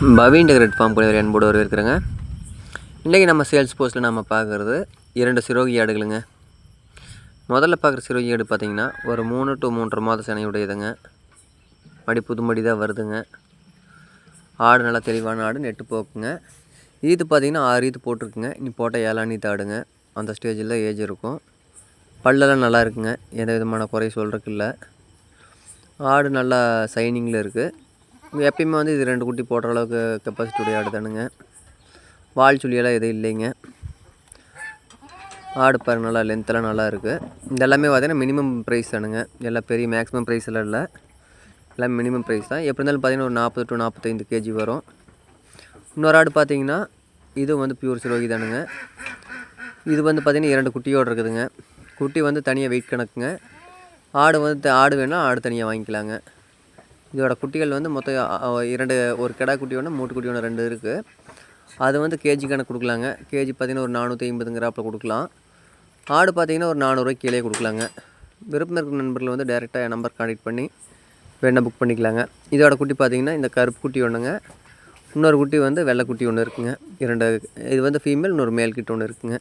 Paveen decorate form என்போடு ஒரு இருக்கிறேங்க இன்றைக்கி நம்ம சேல்ஸ் போஸ்ட்டில் நம்ம பார்க்குறது இரண்டு சிரோகி ஆடுகளுங்க. முதல்ல பார்க்குற சிரோகி ஆடு பார்த்தீங்கன்னா ஒரு மூணு டு மூன்றரை மாத சினையுடையதுங்க. மடி புதுமடி தான் வருதுங்க. ஆடு நல்லா தெளிவான ஆடு நெட்டு போக்குங்க. ஈத்து பார்த்தீங்கன்னா ஆறு ஈத்து போட்டிருக்குங்க. இனி போட்டால் ஏழாம் ஈத்து ஆடுங்க. அந்த ஸ்டேஜில் தான் ஏஜ் இருக்கும். பல்லெல்லாம் நல்லா இருக்குங்க. எந்த விதமான குறை சொல்கிறதுக்கு இல்லை. ஆடு நல்லா சைனிங்கில் இருக்குது எப்பயுமே வந்து இது ரெண்டு குட்டி போடுற அளவுக்கு கெப்பாசிட்டி உடைய ஆடு தானுங்க. வால் சுழியெல்லாம் எதுவும் இல்லைங்க. ஆடு பாருங்க நல்லா லென்த்தெல்லாம் நல்லா இருக்குது இந்த எல்லாமே பார்த்தீங்கன்னா மினிமம் ப்ரைஸ் தானுங்க. எல்லாம் பெரிய மேக்ஸிமம் ப்ரைஸ் எல்லாம் இல்லை. எல்லாம் மினிமம் ப்ரைஸ் தான். எப்படி இருந்தாலும் பார்த்தீங்கன்னா ஒரு நாற்பது டு நாற்பத்தைந்து கேஜி வரும். இன்னொரு ஆடு பார்த்தீங்கன்னா இதுவும் வந்து பியூர் சிரோகி தானுங்க. இது வந்து பார்த்திங்கன்னா இரண்டு குட்டியோடு இருக்குதுங்க. குட்டி வந்து தனியாக வெயிட் கணக்குங்க. ஆடு வந்து ஆடு வேணால் ஆடு தனியாக வாங்கிக்கலாங்க. இதோட குட்டிகள் வந்து மொத்தம் இரண்டு ஒரு கிடா குட்டி ஒன்று மூட்டு குட்டி ஒன்று ரெண்டு இருக்குது அது வந்து கேஜி கணக்கு கொடுக்கலாங்க. கேஜி பார்த்தீங்கன்னா ஒரு நானூற்றி ஐம்பதுங்கிறாப்பில் கொடுக்கலாம். ஆடு பார்த்தீங்கன்னா ஒரு நானூறுரூவா கீழே கொடுக்கலாங்க. விருப்பம் இருக்கிற நண்பர்கள் வந்து டேரெக்டாக என் நம்பர் கான்டெக்ட் பண்ணி வேணால் புக் பண்ணிக்கலாங்க. இதோட குட்டி பார்த்தீங்கன்னா இந்த கருப்பு குட்டி ஒன்றுங்க இன்னொரு குட்டி வந்து வெள்ளை குட்டி ஒன்று இருக்குங்க. இரண்டு இது வந்து ஃபீமேல் இன்னொரு மேல் கிட்ட ஒன்று இருக்குங்க.